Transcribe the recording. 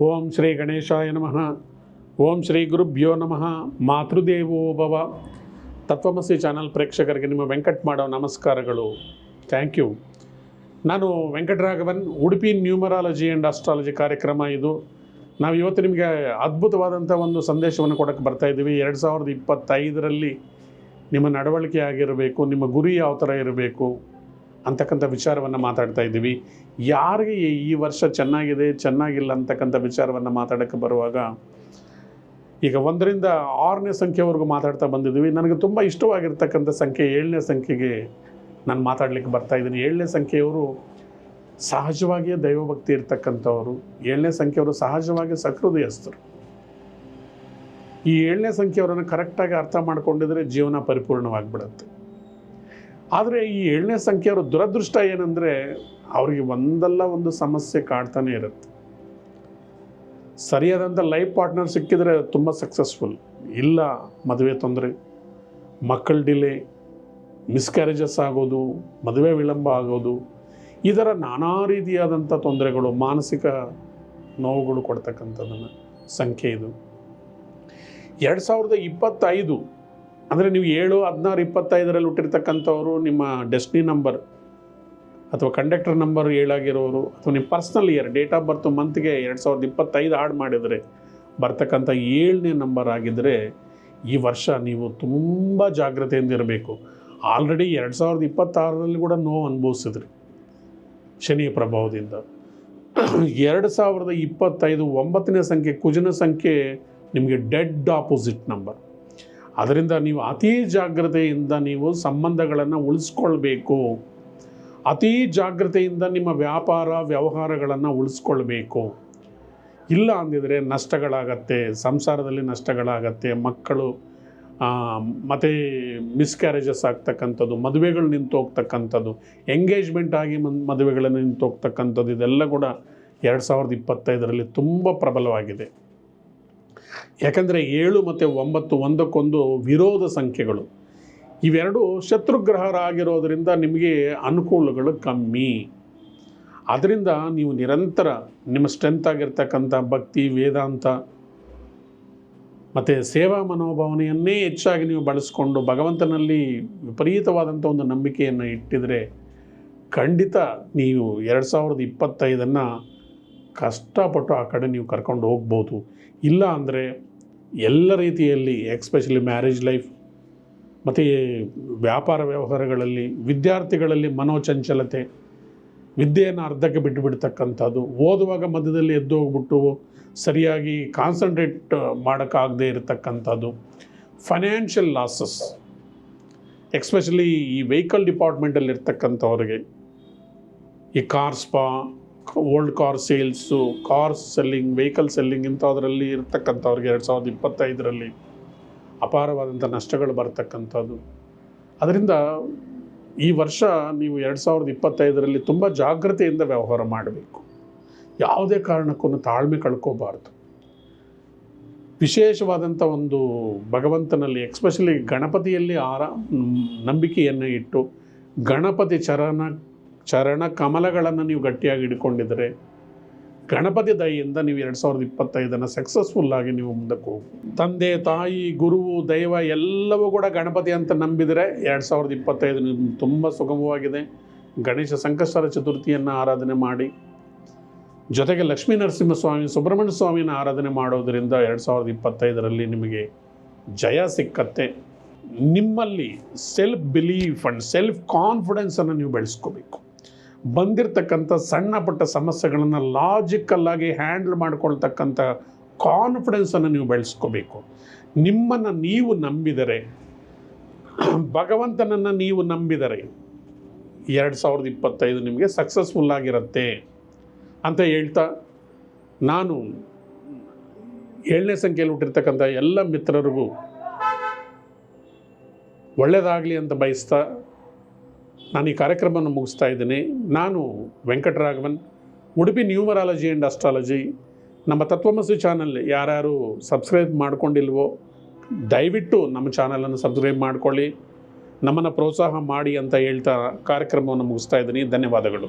ಓಂ ಶ್ರೀ ಗಣೇಶಾಯ ನಮಃ. ಓಂ ಶ್ರೀ ಗುರುಭ್ಯೋ ನಮಃ. ಮಾತೃದೇವೋ ಭವ. ತತ್ವಮಸಿ ಚಾನಲ್ ಪ್ರೇಕ್ಷಕರಿಗೆ ನಿಮ್ಮ ವೆಂಕಟ್ ಮಾಡೋ ನಮಸ್ಕಾರಗಳು. Thank you. ನಾನು Venkataraghavan, Udupi numerology and astrology ಕಾರ್ಯಕ್ರಮ ಇದು. ನಾವು ಇವತ್ತು ನಿಮಗೆ ಅದ್ಭುತವಾದಂಥ ಒಂದು ಸಂದೇಶವನ್ನು ಕೊಡೋಕ್ಕೆ ಬರ್ತಾ ಇದ್ದೀವಿ. ಎರಡು ಸಾವಿರದ ಇಪ್ಪತ್ತೈದರಲ್ಲಿ ನಿಮ್ಮ ನಡವಳಿಕೆ ಆಗಿರಬೇಕು, ನಿಮ್ಮ ಗುರಿ ಯಾವ ಥರ ಇರಬೇಕು ಅಂತಕ್ಕಂಥ ವಿಚಾರವನ್ನು ಮಾತಾಡ್ತಾ ಇದ್ದೀವಿ. ಯಾರಿಗೆ ಈ- ವರ್ಷ ಚೆನ್ನಾಗಿದೆ, ಚೆನ್ನಾಗಿಲ್ಲ ಅಂತಕ್ಕಂಥ ವಿಚಾರವನ್ನು ಮಾತಾಡೋಕ್ಕೆ ಬರುವಾಗ ಈಗ ಒಂದರಿಂದ ಆರನೇ ಸಂಖ್ಯೆವರೆಗೂ ಮಾತಾಡ್ತಾ ಬಂದಿದ್ದೀವಿ. ನನಗೆ ತುಂಬ ಇಷ್ಟವಾಗಿರ್ತಕ್ಕಂಥ ಸಂಖ್ಯೆ ಏಳನೇ ಸಂಖ್ಯೆಗೆ ನಾನು ಮಾತಾಡಲಿಕ್ಕೆ ಬರ್ತಾ ಇದ್ದೀನಿ. ಏಳನೇ ಸಂಖ್ಯೆಯವರು ಸಹಜವಾಗಿಯೇ ದೈವಭಕ್ತಿ ಇರ್ತಕ್ಕಂಥವರು. ಏಳನೇ ಸಂಖ್ಯೆಯವರು ಸಹಜವಾಗಿ ಸಹೃದಯಸ್ಥರು ಈ ಏಳನೇ ಸಂಖ್ಯೆಯವರನ್ನು ಕರೆಕ್ಟಾಗಿ ಅರ್ಥ ಮಾಡಿಕೊಂಡಿದ್ರೆ ಜೀವನ ಪರಿಪೂರ್ಣವಾಗಿಬಿಡುತ್ತೆ. ಆದರೆ ಈ ಏಳನೇ ಸಂಖ್ಯೆಯವರ ದುರದೃಷ್ಟ ಏನಂದರೆ ಅವರಿಗೆ ಒಂದಲ್ಲ ಒಂದು ಸಮಸ್ಯೆ ಕಾಡ್ತಾನೆ ಇರುತ್ತೆ. ಸರಿಯಾದಂಥ ಲೈಫ್ ಪಾರ್ಟ್ನರ್ ಸಿಕ್ಕಿದರೆ ತುಂಬ ಸಕ್ಸಸ್ಫುಲ್ ಇಲ್ಲ, ಮದುವೆ ತೊಂದರೆ. ಮಕ್ಕಳ ಡಿಲೇ ಮಿಸ್ಕ್ಯಾರೇಜಸ್ ಆಗೋದು, ಮದುವೆ ವಿಳಂಬ ಆಗೋದು ಇದರ ನಾನಾ ರೀತಿಯಾದಂಥ ತೊಂದರೆಗಳು, ಮಾನಸಿಕ ನೋವುಗಳು ಕೊಡ್ತಕ್ಕಂಥದ್ದನ್ನು ಸಂಖ್ಯೆ ಇದು. ಎರಡು ಸಾವಿರದ ಇಪ್ಪತ್ತೈದು ಅಂದರೆ ನೀವು ಏಳು, ಹದಿನಾರು, ಇಪ್ಪತ್ತೈದರಲ್ಲಿ ಹುಟ್ಟಿರ್ತಕ್ಕಂಥವ್ರು ನಿಮ್ಮ ಡೆಸ್ಟಿನಿ ನಂಬರ್ ಅಥವಾ ಕಂಡಕ್ಟರ್ ನಂಬರ್ ಏಳಾಗಿರೋರು ಅಥವಾ ನಿಮ್ಮ personal year date of birth ಮಂತ್ಗೆ ಎರಡು ಸಾವಿರದ ಇಪ್ಪತ್ತೈದು ಆಡ್ ಮಾಡಿದರೆ ಬರ್ತಕ್ಕಂಥ ಏಳನೇ ನಂಬರ್ ಆಗಿದ್ದರೆ ಈ ವರ್ಷ ನೀವು ತುಂಬ ಜಾಗ್ರತೆಯಿಂದ ಇರಬೇಕು. ಆಲ್ರೆಡಿ ಎರಡು ಸಾವಿರದ ಇಪ್ಪತ್ತಾರರಲ್ಲಿ ಕೂಡ ನೋವು ಅನುಭವಿಸಿದ್ರಿ ಶನಿಯ ಪ್ರಭಾವದಿಂದ. ಎರಡು ಸಾವಿರದ ಇಪ್ಪತ್ತೈದು ಒಂಬತ್ತನೇ ಸಂಖ್ಯೆ ಕುಜನ ಸಂಖ್ಯೆ ನಿಮಗೆ ಡೆಡ್ ಆಪೋಸಿಟ್ ನಂಬರ್ ಅದರಿಂದ ನೀವು ಅತಿ ಜಾಗ್ರತೆಯಿಂದ ನೀವು ಸಂಬಂಧಗಳನ್ನು ಉಳಿಸ್ಕೊಳ್ಬೇಕು. ಅತಿ ಜಾಗ್ರತೆಯಿಂದ ನಿಮ್ಮ ವ್ಯಾಪಾರ ವ್ಯವಹಾರಗಳನ್ನು ಉಳಿಸ್ಕೊಳ್ಬೇಕು. ಇಲ್ಲ ಅಂದಿದ್ರೆ ನಷ್ಟಗಳಾಗತ್ತೆ, ಸಂಸಾರದಲ್ಲಿ ನಷ್ಟಗಳಾಗತ್ತೆ, ಮಕ್ಕಳು ಮತ್ತು ಮಿಸ್ಕ್ಯಾರೇಜಸ್ ಆಗ್ತಕ್ಕಂಥದ್ದು, ಮದುವೆಗಳು ನಿಂತು ಹೋಗ್ತಕ್ಕಂಥದ್ದು ಎಂಗೇಜ್ಮೆಂಟ್ ಆಗಿ ಮದುವೆಗಳನ್ನು ನಿಂತು ಹೋಗ್ತಕ್ಕಂಥದ್ದು ಇದೆಲ್ಲ ಕೂಡ ಎರಡು ಸಾವಿರದ ಇಪ್ಪತ್ತೈದರಲ್ಲಿ ತುಂಬ ಪ್ರಬಲವಾಗಿದೆ. ಯಾಕಂದರೆ ಏಳು ಮತ್ತು ಒಂಬತ್ತು ಒಂದಕ್ಕೊಂದು ವಿರೋಧ ಸಂಖ್ಯೆಗಳು. ಇವೆರಡು ಶತ್ರುಗ್ರಹರಾಗಿರೋದರಿಂದ ನಿಮಗೆ ಅನುಕೂಲಗಳು ಕಮ್ಮಿ. ಅದರಿಂದ ನೀವು ನಿರಂತರ ನಿಮ್ಮ ಸ್ಟ್ರೆಂತ್ ಆಗಿರ್ತಕ್ಕಂಥ ಭಕ್ತಿ, ವೇದಾಂತ, ಮತ್ತು ಸೇವಾ ಮನೋಭಾವನೆಯನ್ನೇ ಹೆಚ್ಚಾಗಿ ನೀವು ಬಳಸಿಕೊಂಡು ಭಗವಂತನಲ್ಲಿ ವಿಪರೀತವಾದಂಥ ಒಂದು ನಂಬಿಕೆಯನ್ನು ಇಟ್ಟಿದರೆ ಖಂಡಿತ ನೀವು ಎರಡು ಸಾವಿರದ ಇಪ್ಪತ್ತೈದನ್ನು ಕಷ್ಟಪಟ್ಟು ಆ ಕಡೆ ನೀವು ಕರ್ಕೊಂಡು ಹೋಗ್ಬೋದು. ಇಲ್ಲ ಅಂದರೆ ಎಲ್ಲ ರೀತಿಯಲ್ಲಿ ಎಕ್ಸ್ಪೆಷಲಿ ಮ್ಯಾರೇಜ್ ಲೈಫ್ ಮತ್ತು ವ್ಯಾಪಾರ ವ್ಯವಹಾರಗಳಲ್ಲಿ, ವಿದ್ಯಾರ್ಥಿಗಳಲ್ಲಿ ಮನೋಚಂಚಲತೆ, ವಿದ್ಯೆಯನ್ನು ಅರ್ಧಕ್ಕೆ ಬಿಟ್ಟು ಬಿಡ್ತಕ್ಕಂಥದ್ದು ಓದುವಾಗ ಮಧ್ಯದಲ್ಲಿ ಎದ್ದು ಹೋಗ್ಬಿಟ್ಟು ಸರಿಯಾಗಿ ಕಾನ್ಸಂಟ್ರೇಟ್ ಮಾಡೋಕ್ಕಾಗದೇ ಇರತಕ್ಕಂಥದ್ದು. ಫೈನಾನ್ಷಿಯಲ್ ಲಾಸಸ್ ಎಕ್ಸ್ಪೆಷಲಿ ಈ ವೆಹಿಕಲ್ ಡಿಪಾರ್ಟ್ಮೆಂಟಲ್ಲಿ ಇರ್ತಕ್ಕಂಥವ್ರಿಗೆ ಈ car spa old car sales car selling vehicle selling ಇಂಥದ್ರಲ್ಲಿ ಇರ್ತಕ್ಕಂಥವ್ರಿಗೆ ಎರಡು ಸಾವಿರದ ಇಪ್ಪತ್ತೈದರಲ್ಲಿ ಅಪಾರವಾದಂಥ ನಷ್ಟಗಳು ಬರ್ತಕ್ಕಂಥದ್ದು. ಅದರಿಂದ ಈ ವರ್ಷ ನೀವು ಎರಡು ಸಾವಿರದ ಇಪ್ಪತ್ತೈದರಲ್ಲಿ ತುಂಬ ಜಾಗ್ರತೆಯಿಂದ ವ್ಯವಹಾರ ಮಾಡಬೇಕು. ಯಾವುದೇ ಕಾರಣಕ್ಕೂ ತಾಳ್ಮೆ ಕಳ್ಕೋಬಾರ್ದು. ವಿಶೇಷವಾದಂಥ ಒಂದು ಭಗವಂತನಲ್ಲಿ ಎಕ್ಸ್ಪೆಷಲಿ ಗಣಪತಿಯಲ್ಲಿ ಆರಾ ನಂಬಿಕೆಯನ್ನು ಇಟ್ಟು ಗಣಪತಿ ಚರಣ ಚರಣ ಕಮಲಗಳನ್ನು ನೀವು ಗಟ್ಟಿಯಾಗಿ ಹಿಡ್ಕೊಂಡಿದ್ರೆ ಗಣಪತಿ ದಯೆಯಿಂದ ನೀವು ಎರಡು ಸಾವಿರದ ಇಪ್ಪತ್ತೈದನ್ನು ಸಕ್ಸಸ್ಫುಲ್ಲಾಗಿ ನೀವು ಮುಂದಕ್ಕೆ ಹೋಗಿ. ತಂದೆ, ತಾಯಿ ಗುರುವು ದೈವ ಎಲ್ಲವೂ ಕೂಡ ಗಣಪತಿ ಅಂತ ನಂಬಿದರೆ ಎರಡು ಸಾವಿರದ ಇಪ್ಪತ್ತೈದು ನಿಮ್ಮ ತುಂಬ ಸುಗಮವಾಗಿದೆ. ಗಣೇಶ ಸಂಕಷ್ಟರ ಚತುರ್ಥಿಯನ್ನು ಆರಾಧನೆ ಮಾಡಿ. ಜೊತೆಗೆ ಲಕ್ಷ್ಮೀ ನರಸಿಂಹಸ್ವಾಮಿ, ಸುಬ್ರಹ್ಮಣ್ಯ ಸ್ವಾಮಿನ ಆರಾಧನೆ ಮಾಡೋದರಿಂದ ಎರಡು ಸಾವಿರದ ಇಪ್ಪತ್ತೈದರಲ್ಲಿ ನಿಮಗೆ ಜಯ ಸಿಕ್ಕತ್ತೆ. ನಿಮ್ಮಲ್ಲಿ ಸೆಲ್ಫ್ ಬಿಲೀಫ್ ಅಂಡ್ ಸೆಲ್ಫ್ ಕಾನ್ಫಿಡೆನ್ಸನ್ನು ನೀವು ಬೆಳೆಸ್ಕೋಬೇಕು. ಬಂದಿರತಕ್ಕಂಥ ಸಣ್ಣ ಪುಟ್ಟ ಸಮಸ್ಯೆಗಳನ್ನು ಲಾಜಿಕಲ್ಲಾಗಿ ಹ್ಯಾಂಡಲ್ ಮಾಡ್ಕೊಳ್ತಕ್ಕಂಥ ಕಾನ್ಫಿಡೆನ್ಸನ್ನು ನೀವು ಬೆಳೆಸ್ಕೋಬೇಕು. ನಿಮ್ಮನ್ನು ನೀವು ನಂಬಿದರೆ, ಭಗವಂತನನ್ನು ನೀವು ನಂಬಿದರೆ ಎರಡು ಸಾವಿರದ ಇಪ್ಪತ್ತೈದು ನಿಮಗೆ ಸಕ್ಸಸ್ಫುಲ್ ಆಗಿರುತ್ತೆ ಅಂತ ಹೇಳ್ತಾ ನಾನು ಏಳನೇ ಸಂಖ್ಯೆಯಲ್ಲಿ ಹುಟ್ಟಿರ್ತಕ್ಕಂಥ ಎಲ್ಲ ಮಿತ್ರರಿಗೂ ಒಳ್ಳೆಯದಾಗಲಿ ಅಂತ ಬಯಸ್ತಾ ನಾನು ಈ ಕಾರ್ಯಕ್ರಮವನ್ನು ಮುಗಿಸ್ತಾ ಇದ್ದೀನಿ. ನಾನು Venkataraghavan, Udupi numerology and astrology. ನಮ್ಮ ತತ್ವಮಸಿ ಚಾನಲ್ ಯಾರ್ಯಾರು ಸಬ್ಸ್ಕ್ರೈಬ್ ಮಾಡ್ಕೊಂಡಿಲ್ವೋ, ದಯವಿಟ್ಟು ನಮ್ಮ ಚಾನಲನ್ನು ಸಬ್ಸ್ಕ್ರೈಬ್ ಮಾಡಿಕೊಳ್ಳಿ. ನಮ್ಮನ್ನು ಪ್ರೋತ್ಸಾಹ ಮಾಡಿ ಅಂತ ಹೇಳ್ತಾ ಕಾರ್ಯಕ್ರಮವನ್ನು ಮುಗಿಸ್ತಾ ಇದ್ದೀನಿ. ಧನ್ಯವಾದಗಳು.